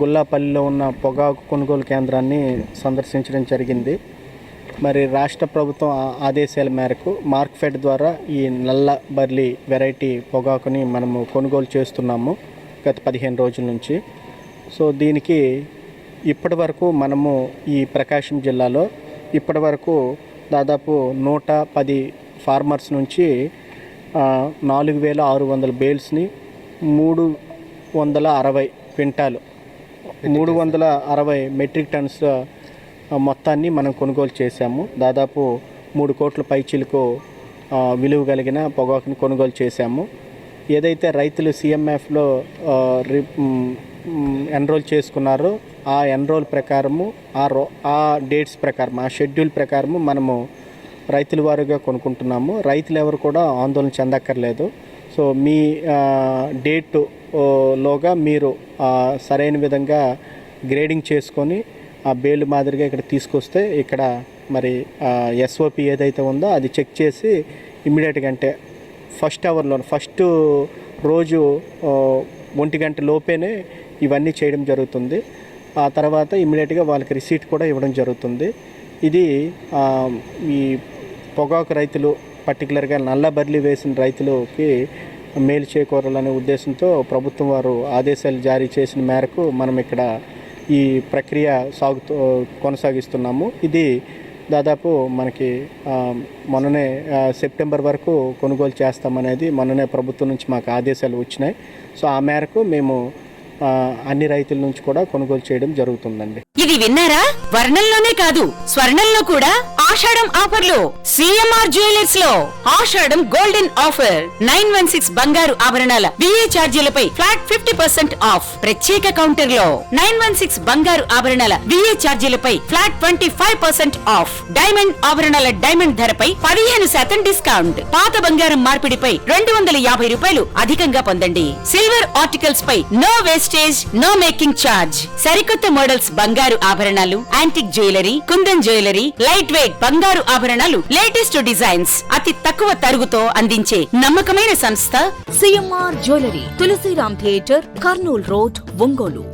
గుల్లాపల్లిలో ఉన్న పొగాకు కొనుగోలు కేంద్రాన్ని సందర్శించడం జరిగింది. మరి రాష్ట్ర ప్రభుత్వం ఆ- ఆదేశాల మేరకు మార్క్ఫెడ్ ద్వారా ఈ నల్ల బర్లీ వెరైటీ పొగాకుని మనము కొనుగోలు చేస్తున్నాము గత పదిహేను రోజుల నుంచి. సో దీనికి ఇప్పటి వరకు మనము ఈ ప్రకాశం జిల్లాలో ఇప్పటి వరకు దాదాపు నూట పది ఫార్మర్స్ నుంచి నాలుగు వేల ఆరు వందల బేల్స్ని మూడు వందల అరవై క్వింటాలు మూడు వందల అరవై మెట్రిక్ టన్స్ మొత్తాన్ని మనం కొనుగోలు చేశాము. దాదాపు మూడు కోట్ల పైచీలకు విలువ కలిగిన పొగాకుని కొనుగోలు చేశాము. ఏదైతే రైతులు సిఎంఎఫ్లో ఎన్రోల్ చేసుకున్నారో ఆ ఎన్రోల్ ప్రకారము ఆ రో ఆ డేట్స్ ప్రకారం ఆ షెడ్యూల్ ప్రకారము మనము రైతుల వారుగా కొనుక్కుంటున్నాము. రైతులు ఎవరు కూడా ఆందోళన చెందక్కర్లేదు. సో మీ డేట్ లోగా మీరు సరైన విధంగా గ్రేడింగ్ చేసుకొని ఆ బేలు మాదిరిగా ఇక్కడ తీసుకొస్తే ఇక్కడ మరి ఎస్ఓపి ఏదైతే ఉందో అది చెక్ చేసి ఇమ్మీడియట్గా అంటే ఫస్ట్ అవర్లో ఫస్ట్ రోజు ఒంటి గంట లోపేనే ఇవన్నీ చేయడం జరుగుతుంది. ఆ తర్వాత ఇమ్మీడియట్గా వాళ్ళకి రిసీట్ కూడా ఇవ్వడం జరుగుతుంది. ఇది ఈ పొగాకు రైతులు పర్టికులర్గా నల్ల బర్లీ వేసిన రైతులకి మేలు చేకూరాలనే ఉద్దేశంతో ప్రభుత్వం వారు ఆదేశాలు జారీ చేసిన మేరకు మనం ఇక్కడ ఈ ప్రక్రియ సాగుతూ కొనసాగిస్తున్నాము. ఇది దాదాపు మనకి మొన్ననే సెప్టెంబర్ వరకు కొనుగోలు చేస్తామనేది మొన్ననే ప్రభుత్వం నుంచి మాకు ఆదేశాలు వచ్చినాయి. సో ఆ మేరకు మేము అన్ని రైతుల నుంచి కూడా కొనుగోలు చేయడం జరుగుతుందండి. ఇది విన్నారా? వర్ణంలోనే కాదు స్వర్ణంలో కూడా ఆషాఢం ఆఫర్లు సిఎంఆర్ జ్యువెలర్స్లో ఆషాఢం golden offer nine one six బంగారు ఆభరణాల బిఏ ఛార్జీలపై ఫ్లాట్ ఫిఫ్టీ పర్సెంట్ ఆఫ్. ప్రత్యేక కౌంటర్లో నైన్ వన్ సిక్స్ బంగారు ఆభరణాల VA ఛార్జీలపై flat twenty five percent off. Diamond ఆభరణాల డైమండ్ ధరపై పదిహేను శాతం డిస్కౌంట్. పాత బంగారం మార్పిడిపై రెండు వందల యాభై రూపాయలు అధికంగా పొందండి. సిల్వర్ ఆర్టికల్స్ పై no waste wastage no making charge సరికొత్త మోడల్స్ బంగారు ఆభరణాలు antique jewellery kundan jewellery light weight బంగారు ఆభరణాలు లేటెస్ట్ డిజైన్స్ అతి తక్కువ తరుగుతో అందించే నమ్మకమైన సంస్థ CMR jewellery Tulasiram theatre Kurnool road Ongole.